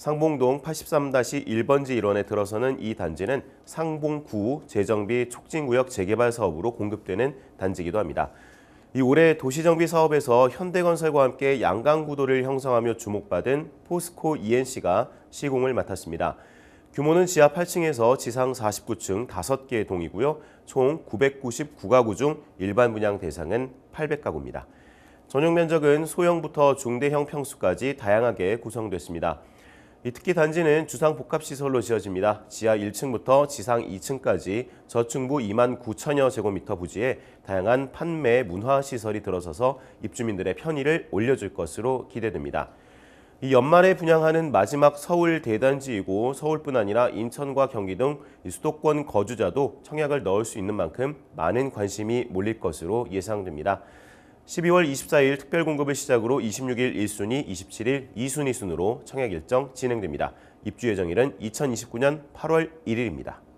상봉동 83-1번지 일원에 들어서는 이 단지는 상봉구 재정비 촉진구역 재개발 사업으로 공급되는 단지이기도 합니다. 이 올해 도시정비 사업에서 현대건설과 함께 양강구도를 형성하며 주목받은 포스코 ENC가 시공을 맡았습니다. 규모는 지하 8층에서 지상 49층 5개의 동이고요. 총 999가구 중 일반 분양 대상은 800가구입니다. 전용 면적은 소형부터 중대형 평수까지 다양하게 구성됐습니다. 이 특기 단지는 주상 복합 시설로 지어집니다. 지하 1층부터 지상 2층까지 저층부 2만 9천여 제곱미터 부지에 다양한 판매 문화 시설이 들어서서 입주민들의 편의를 올려줄 것으로 기대됩니다. 이 연말에 분양하는 마지막 서울 대단지이고 서울뿐 아니라 인천과 경기 등 수도권 거주자도 청약을 넣을 수 있는 만큼 많은 관심이 몰릴 것으로 예상됩니다. 12월 24일 특별 공급을 시작으로 26일 1순위, 27일 2순위 순으로 청약 일정 진행됩니다. 입주 예정일은 2029년 8월 1일입니다.